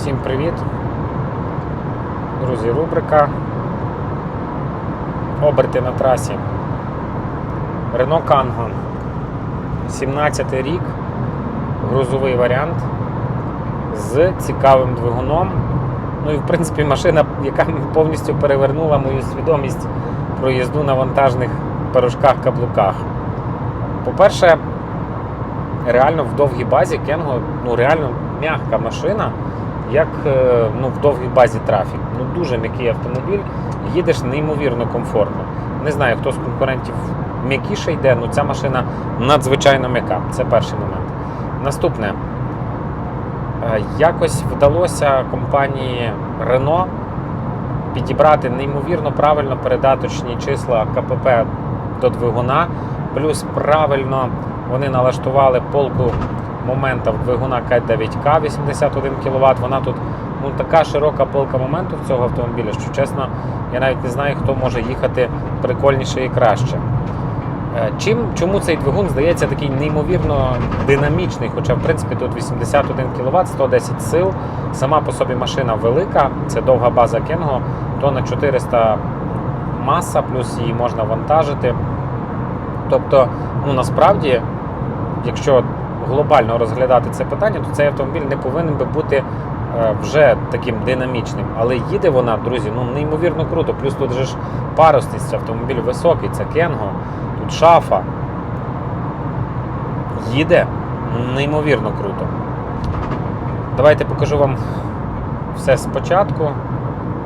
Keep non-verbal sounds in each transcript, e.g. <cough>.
Всім привіт. Друзі, рубрика. Оберти на трасі. Renault Kangoo. 17 рік. Грузовий варіант з цікавим двигуном. Ну і в принципі машина, яка повністю перевернула мою свідомість про їзду на вантажних пирожках-каблуках. По-перше, реально в довгій базі Кенго ну реально м'яка машина, як е, ну, в довгій базі трафік. Ну дуже м'який автомобіль, їдеш неймовірно комфортно. Не знаю, хто з конкурентів м'якіше йде, але ця машина надзвичайно м'яка. Це перший момент. Наступне. Е, Якось вдалося компанії Renault підібрати неймовірно правильно передаточні числа КПП до двигуна, плюс правильно вони налаштували полку момента двигуна К9К 81 кВт. Вона тут ну, така широка полка моменту цього автомобіля, що чесно, я навіть не знаю, хто може їхати прикольніше і краще. Е, Чим, чому цей двигун здається такий неймовірно динамічний, хоча в принципі тут 81 кВт, 110 сил. Сама по собі машина велика, це довга база Кенго, то на 400 маса, плюс її можна вантажити. Тобто, ну насправді, якщо глобально розглядати це питання, то цей автомобіль не повинен би бути е, вже таким динамічним. Але їде вона, друзі, ну неймовірно круто. Плюс тут же ж парусність, автомобіль високий, це Кенго, тут шафа. Їде неймовірно круто. Давайте покажу вам все спочатку.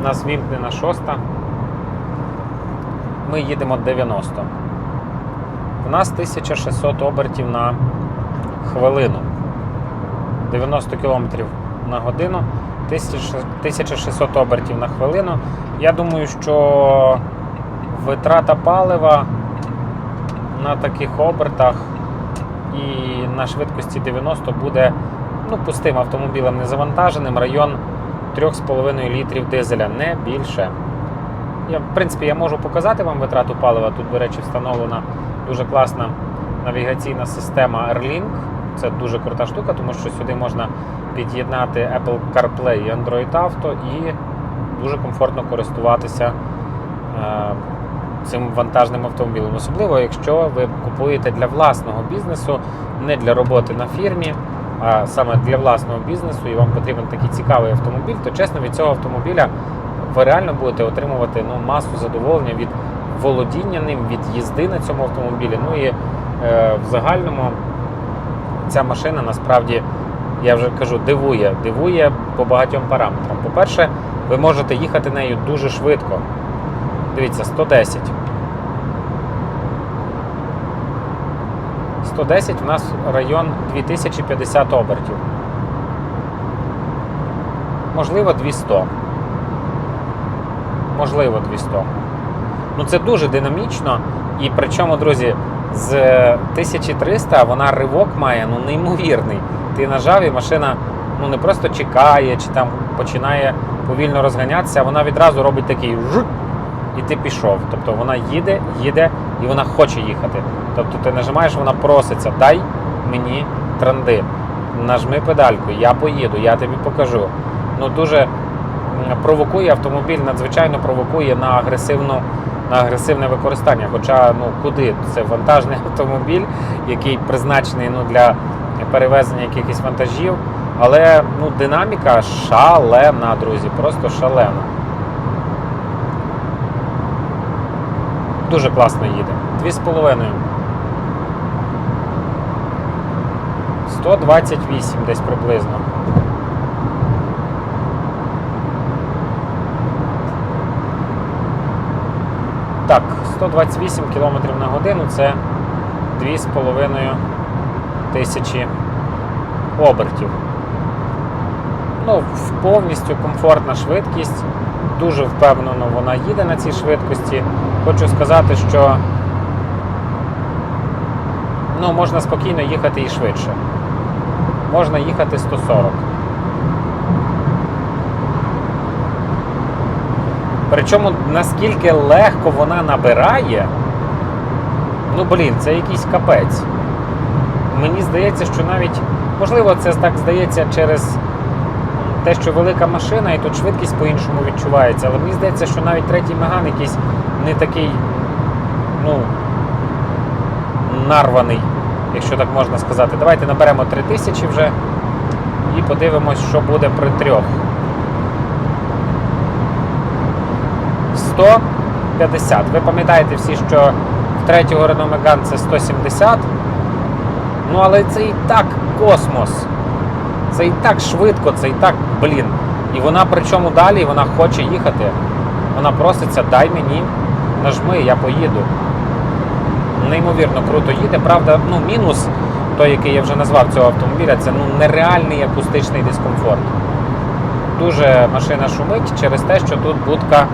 У нас вімкнена шоста. Ми їдемо 90. У нас 1600 обертів на хвилину. 90 км на годину, 1600 обертів на хвилину. Я думаю, що витрата палива на таких обертах і на швидкості 90 буде ну, пустим автомобілем незавантаженим, район 3,5 літрів дизеля, не більше. Я, в принципі, я можу показати вам витрату палива. Тут, до речі, встановлена дуже класна навігаційна система Airlink. Це дуже крута штука, тому що сюди можна під'єднати Apple CarPlay і Android Auto і дуже комфортно користуватися е, цим вантажним автомобілем. Особливо, якщо ви купуєте для власного бізнесу, не для роботи на фірмі, а саме для власного бізнесу, і вам потрібен такий цікавий автомобіль, то чесно від цього автомобіля ви реально будете отримувати ну, масу задоволення від володіння ним, від їзди на цьому автомобілі. Ну і е, в загальному ця машина насправді, я вже кажу, дивує, дивує по багатьом параметрам. По-перше, ви можете їхати нею дуже швидко. Дивіться, 110. 110 у нас район 2050 обертів. Можливо, 200. Можливо, 200. Ну це дуже динамічно. І причому, друзі, з 1300 вона ривок має ну, неймовірний. Ти нажав і машина ну, не просто чекає чи там починає повільно розганятися, а вона відразу робить такий жук, і ти пішов. Тобто вона їде, їде і вона хоче їхати. Тобто ти нажимаєш, вона проситься, дай мені транди. Нажми педальку, я поїду, я тобі покажу. Ну дуже провокує автомобіль, надзвичайно провокує на агресивну. На агресивне використання. Хоча ну куди? Це вантажний <laughs> автомобіль, який призначений ну, для перевезення якихось вантажів. Але ну, динаміка шалена, друзі, просто шалена. Дуже класно їде. Дві з половиною. 128 десь приблизно. Так, 128 км на годину це 2,5 тисячі обертів. Ну, повністю комфортна швидкість. Дуже впевнено вона їде на цій швидкості. Хочу сказати, що ну, можна спокійно їхати і швидше. Можна їхати 140. Причому наскільки легко вона набирає, ну блін, це якийсь капець. Мені здається, що навіть, можливо, це так здається через те, що велика машина, і тут швидкість по-іншому відчувається. Але мені здається, що навіть третій меган якийсь не такий, ну, нарваний, якщо так можна сказати. Давайте наберемо 3000 вже і подивимось, що буде при трьох. 150. Ви пам'ятаєте всі, що в третього Renault Megane це 170. Ну, але це і так космос. Це і так швидко, це і так, блін. І вона причому далі, вона хоче їхати. Вона проситься, дай мені, нажми, я поїду. Неймовірно круто їде. Правда, ну, мінус, той, який я вже назвав цього автомобіля, це ну, нереальний акустичний дискомфорт. Дуже машина шумить через те, що тут будка,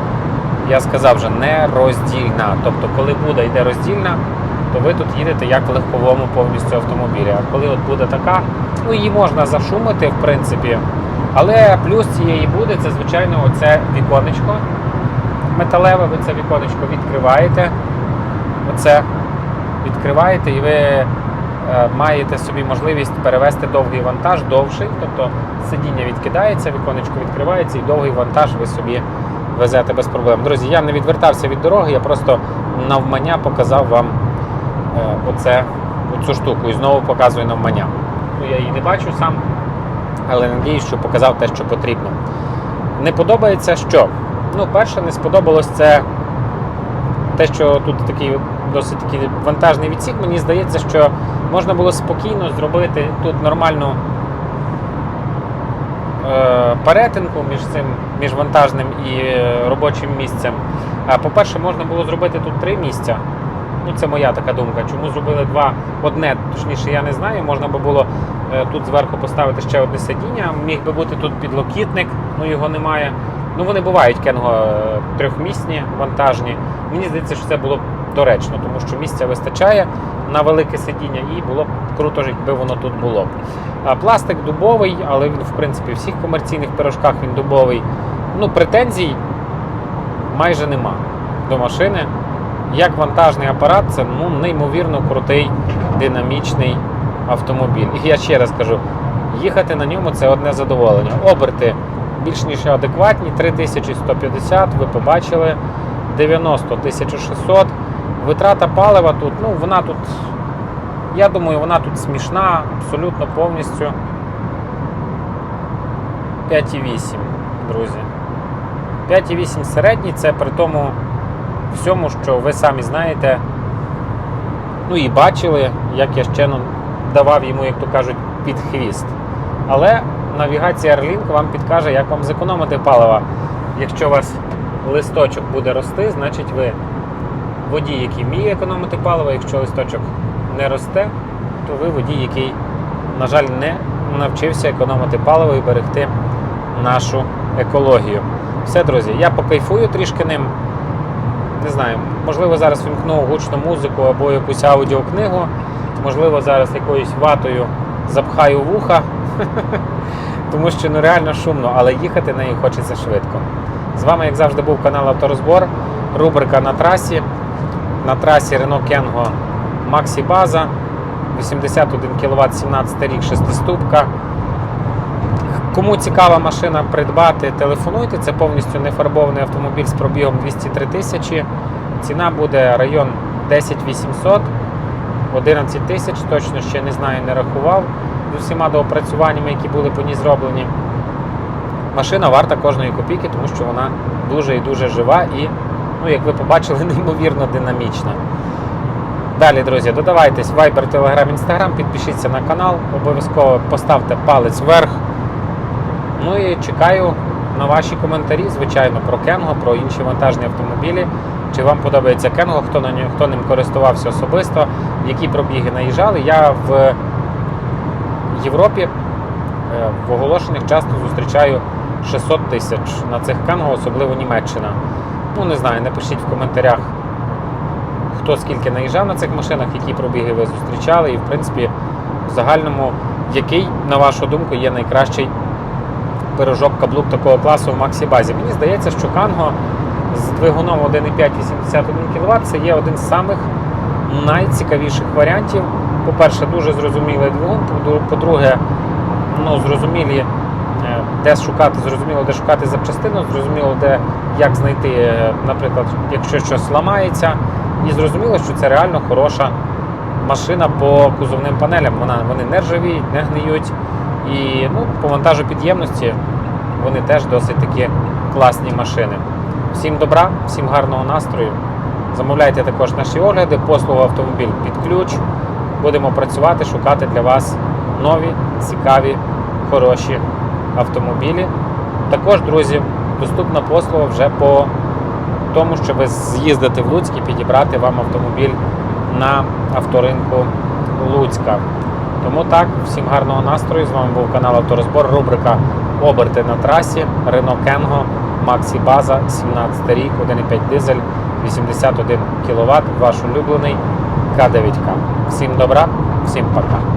я сказав вже, не роздільна. Тобто, коли буде йде роздільна, то ви тут їдете як в легковому повністю автомобілі. А коли от буде така, ну її можна зашумити, в принципі. Але плюс цієї буде, це, звичайно, оце віконечко металеве, ви це віконечко відкриваєте. Оце відкриваєте і ви е, маєте собі можливість перевести довгий вантаж довший, тобто сидіння відкидається, віконечко відкривається і довгий вантаж ви собі везете без проблем. Друзі, я не відвертався від дороги, я просто навмання показав вам е, оце, оцю штуку і знову показую навмання. Ну, я її не бачу сам, але надіюсь, що показав те, що потрібно. Не подобається що? Ну, перше, не сподобалось це те, що тут такий досить такий вантажний відсік. Мені здається, що можна було спокійно зробити тут нормальну перетинку між цим між вантажним і е, робочим місцем. По-перше, можна було зробити тут три місця. Ну, це моя така думка. Чому зробили два одне, точніше, я не знаю. Можна би було е, тут зверху поставити ще одне сидіння. Міг би бути тут підлокітник, ну його немає. Ну вони бувають кенго е, трьохмісні, вантажні. Мені здається, що це було б доречно, тому що місця вистачає на велике сидіння, і було б круто, якби воно тут було. Пластик дубовий, але він, в принципі, в всіх комерційних пирожках він дубовий. Ну, претензій майже нема до машини. Як вантажний апарат, це ну, неймовірно крутий, динамічний автомобіль. І я ще раз кажу, їхати на ньому це одне задоволення. Оберти більш ніж адекватні, 3150, ви побачили, 90 1600. Витрата палива тут, ну вона тут, я думаю, вона тут смішна, абсолютно повністю. 5,8, друзі. 5,8 середній, це при тому всьому, що ви самі знаєте, ну і бачили, як я ще ну, давав йому, як то кажуть, під хвіст. Але навігація Airlink вам підкаже, як вам зекономити паливо. Якщо у вас листочок буде рости, значить ви водій, який вміє економити паливо. Якщо листочок не росте, то ви водій, який, на жаль, не навчився економити паливо і берегти нашу екологію. Все, друзі, я покайфую трішки ним. Не знаю, можливо, зараз вімкну гучну музику або якусь аудіокнигу, можливо, зараз якоюсь ватою запхаю вуха, <laughs> тому що ну реально шумно, але їхати нею хочеться швидко. З вами, як завжди, був канал Авторозбор, рубрика на трасі. На трасі Renault Kengo Maxi База, 81 кВт, 17 рік, 6-ступка. Кому цікава машина придбати, телефонуйте. Це повністю нефарбований автомобіль з пробігом 203 тисячі. Ціна буде район 10 800, 11 тисяч, точно ще не знаю, не рахував з усіма доопрацюваннями, які були по ній зроблені. Машина варта кожної копійки, тому що вона дуже і дуже жива і, ну, як ви побачили, <laughs> неймовірно динамічна. Далі, друзі, додавайтесь Viber, Telegram, Instagram, підпишіться на канал, обов'язково поставте палець вверх. Ну і чекаю на ваші коментарі, звичайно, про Кенго, про інші вантажні автомобілі. Чи вам подобається Кенго, хто на нього, хто ним користувався особисто, які пробіги наїжджали. Я в Європі е, в оголошеннях часто зустрічаю 600 тисяч на цих Кенго, особливо Німеччина. Ну, не знаю, напишіть в коментарях, хто скільки наїжджав на цих машинах, які пробіги ви зустрічали, і в принципі, в загальному, який, на вашу думку, є найкращий пирожок каблук такого класу в Максі Базі. Мені здається, що Канго з двигуном 1,5 81 кВт це є один з самих найцікавіших варіантів. По-перше, дуже зрозумілий двигун, по-друге, ну, зрозумілі де шукати, зрозуміло, де шукати запчастину, зрозуміло, де як знайти, е, наприклад, якщо щось ламається, і зрозуміло, що це реально хороша машина по кузовним панелям. Вона, вони не ржавіють, не гниють. І ну, по вантажопідємності вони теж досить такі класні машини. Всім добра, всім гарного настрою. Замовляйте також наші огляди, послугу автомобіль під ключ. Будемо працювати, шукати для вас нові, цікаві, хороші автомобілі. Також, друзі, доступна послуга вже по тому, щоб з'їздити в Луцьк і підібрати вам автомобіль на авторинку Луцька. Тому так, всім гарного настрою. З вами був канал Авторозбор, рубрика Оберти на трасі, Renault Kengo, Maxi База, 17 рік, 1,5 дизель, 81 кВт, ваш улюблений К9К. Всім добра, всім пока.